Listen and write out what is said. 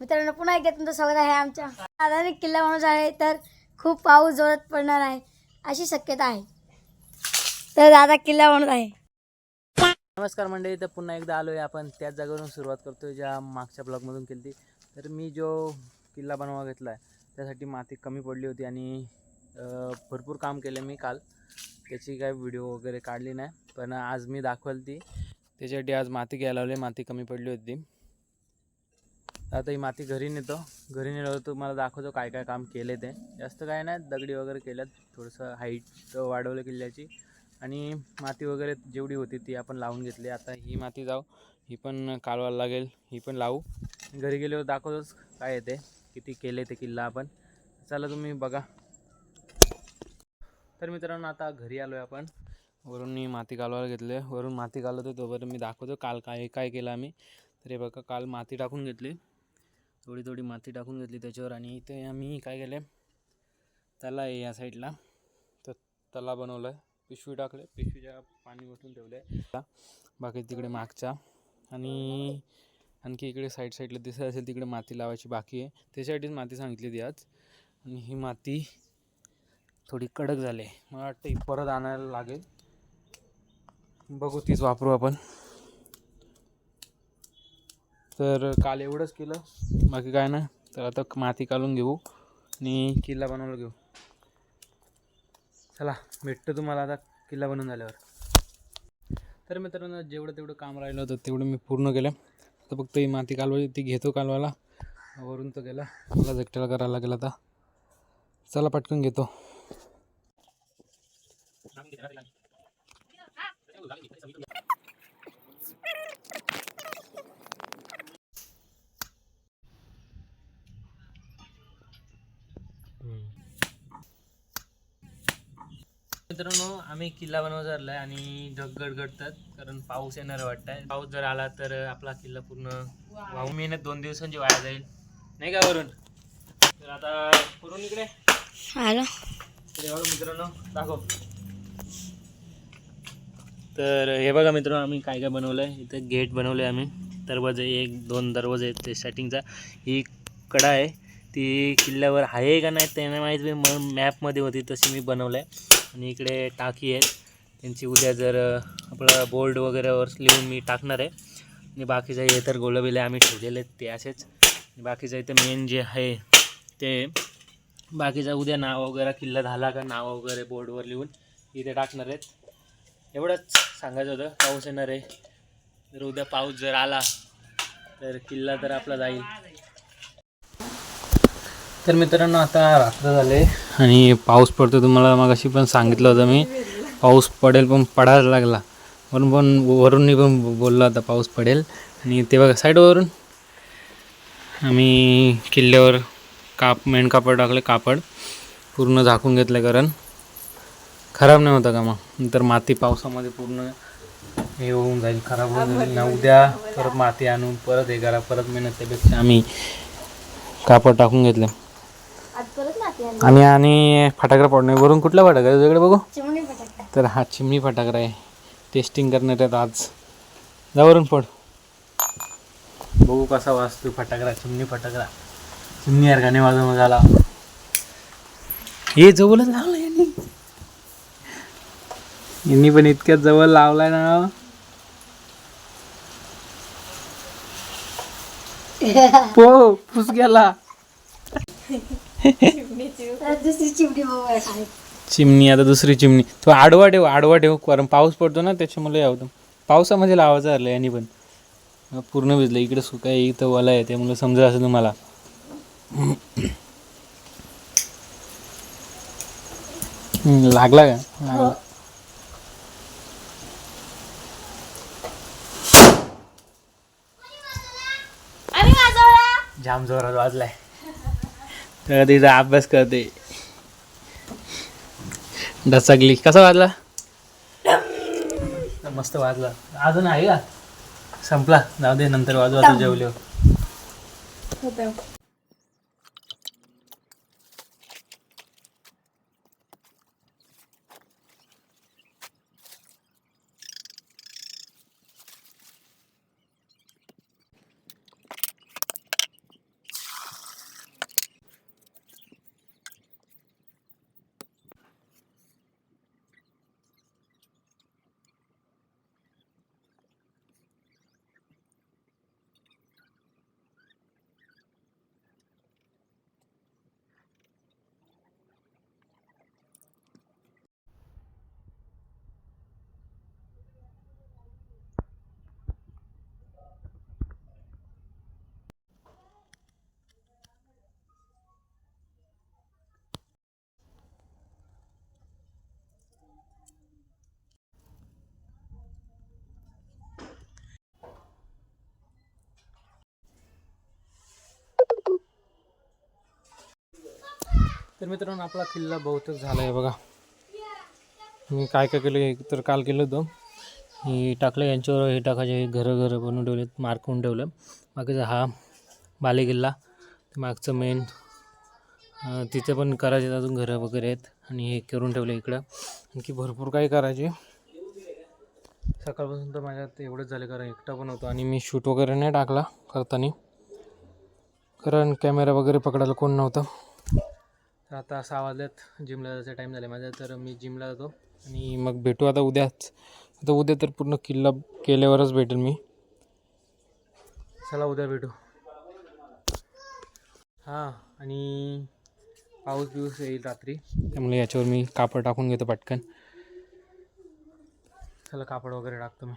मित्रांनो पुन्हा एकदा तुमचं स्वागत आहे आमच्या आधारित किल्ला माणूस आहे तर खूप पाऊस जोरात पडणार आहे अशी शक्यता आहे. तर दादा किल्ला माणूस आहे. नमस्कार मंडळी तर पुन्हा एकदा आलो आहे आपण. त्याच जागेवरून सुरुवात करतो ज्या मागच्या ब्लॉगमधून केली ती तर मी जो किल्ला बनवा घेतला आहे त्यासाठी माती कमी पडली होती आणि भरपूर काम केलं मी काल. त्याची काय व्हिडिओ वगैरे काढली नाही पण आज मी दाखवली ती त्याच्यासाठी आज माती घ्यायला लावली माती कमी पडली होती. आता ही माती घरी नेतो. घरी नेल्यावर तुम्हाला दाखवतो काय काय काम केले ते. जास्त काय नाही दगडी वगैरे केल्यात. थोडंसं हाईट वाढवलं किल्ल्याची. आणि माती वगैरे जेवढी होती ती आपण लावून घेतली. आता ही माती जाऊ. ही पण कालवायला लागेल. ही पण लावू. घरी गेल्यावर दाखवतोच काय येते किती केले ते किल्ला आपण. चला तुम्ही बघा. तर मित्रांनो आता घरी आलो आहे आपण. वरून मी माती कालवायला घेतले. वरून माती कालवतो तोपर्यंत मी दाखवतो काल काय काय केलं आम्ही. तर हे बघा काल माती टाकून घेतली. थोडी थोडी माती टाकून घेतली त्याच्यावर आणि इथे आम्ही काय केलं तला आहे या साईडला. तर तला बनवला आहे पिशवी टाकले पिशवीच्या पाणी ओतून ठेवले बाकी तिकडे मागच्या. आणि आणखी इकडे साईड साईडला दिसत असेल तिकडे माती लावायची बाकी आहे. त्याच्यासाठीच माती सांगितली ती आज. आणि ही माती थोडी कडक झाली आहे. मला वाटतं परत आणायला लागेल. बघू तीच वापरू आपण. तर काल एवढंच केलं. बाकी काय ना तर आता माती काढून घेऊ आणि किल्ला बनवला घेऊ. चला भेटतो तुम्हाला आता किल्ला बनवून झाल्यावर. तर मित्रांनो जेवढं तेवढं काम राहिलं होतं तेवढं मी पूर्ण केलं. तर फक्त ही माती कालवायची ती घेतो कालवायला. वरून तो गेला. मला एकट्याला करायला लागेल आता. चला पटकन घेतो. मित्रांनो आम्ही किल्ला बनवायचा आहे आणि ढग गडगडतात कारण पाऊस येणार वाटतंय. पाऊस जर आला तर आपला किल्ला पूर्ण वाहून मेहनत दोन दिवसांची वाया जाईल. नाही का वरून तर आता वरून इकडे. मित्रांनो दाखव. तर हे बघा मित्रांनो आम्ही काय काय बनवलं आहे इथं गेट बनवलं आहे आम्ही. दरवाजे एक दोन दरवाजे आहेत ते स्टार्टिंगचा ही कडा आहे. ती किल्ल्यावर आहे का नाही त्यांना माहीत मी म मॅपमध्ये होती तशी मी बनवलं आहे आणि इकडे टाकी आहेत. त्यांची उद्या जर आपलं बोर्ड वगैरेवर लिहून मी टाकणार आहे. आणि बाकीचं हे तर गोलबिले आम्ही ठेवलेले आहेत ते असेच. बाकीचं इथं मेन जे आहे ते बाकीचा उद्या नाव वगैरे किल्ला झाला का नाव वगैरे बोर्डवर लिहून इथे टाकणार आहेत. एवढंच सांगायचं होतं पाऊस येणार आहे. जर उद्या पाऊस जर आला तर किल्ला तर आपला जाईल. तर मित्रांनो आता रात्र झाले. आणि पाऊस पडतो तुम्हाला मग अशी पण सांगितलं होतं मी. पाऊस पडेल पण पडायला लागला. वरून पण वरूनही पण बोललो आता पाऊस पडेल. आणि ते बघा साईडवरून आम्ही किल्ल्यावर काप मेन कापड टाकले कापड. पूर्ण झाकून घेतलं कारण. खराब नाही होतं का मग? नंतर माती पावसामध्ये पूर्ण हे होऊन जाईल खराब होऊन जाईल. ना उद्या परत माती आणून परत हे करा परत मेहनत त्यापेक्षा आम्ही कापड टाकून घेतलं आज परत माती आली आणि आणि फटाकडा पडणे वरून कुठला फटाका आहे? वेगळं बघू? चिमणी फटाका. तर हा चिमणी फटाकडा आहे. टेस्टिंग करण्यात आहेत आज. जावरून पड बघू कसा वाजतो फटाकडा चिमणी फटाकडा. चिमणी यार गाणे वाजवून झाला हे जवळच लावलं यांनी. यांनी पण इतक्यात जवळ लावलाय ना. पो फुस गेला. दुसरी चिमणी बघू आहे चिमणी आता दुसरी चिमणी. तो आडवा ठेव आडवा ठेव कारण पाऊस पडतो ना त्याच्यामुळे यावतं पावसामध्ये लावायचं आलं यांनी पण. पूर्ण भिजलं इकडे सुका आहे इथं वला आहे त्यामुळे समजत असेल तुम्हाला. हम्म, लागला का? लागला. अरे वाजवला. जाम जोरात वाजलाय. तर तिचा अभ्यास करते. डसकली कसा वाजला? मस्त वाजला. अजून आहे का? संपला. जाऊ दे नंतर वाजवा तू जेवल्यावर. तर मित्रांनो आपला किल्ला बहुतेक झाला आहे बघा. मी काय काय केलं तर काल केलं होतं. हे टाकलं यांच्यावर हे टाकायचे घरं घरं बनवून ठेवलेत मार्क करून ठेवलं. बाकीचा हा बाले किल्ला ते मागचं मेन तिथे पण करायचे अजून घरं वगैरे आहेत आणि हे करून ठेवलं इकडं. आणखी भरपूर काही करायचे. सकाळपासून तर माझ्यात एवढंच झालं कारण एकटा पण होतो आणि मी शूट वगैरे नाही टाकला करताना. कारण कॅमेरा वगैरे पकडायला कोण नव्हतं. तर आता सहा वाजल्यात जिमला जायचा टाईम झाला माझा तर मी जिमला जातो. आणि मग भेटू आता उद्याच. आता उद्या तर पूर्ण किल्ला केल्यावरच भेटेल मी. चला उद्या भेटू. हां आणि पाऊस बिऊस येईल रात्री. त्यामुळे याच्यावर मी कापड टाकून घेतो पटकन. चला कापड वगैरे टाकतो मी.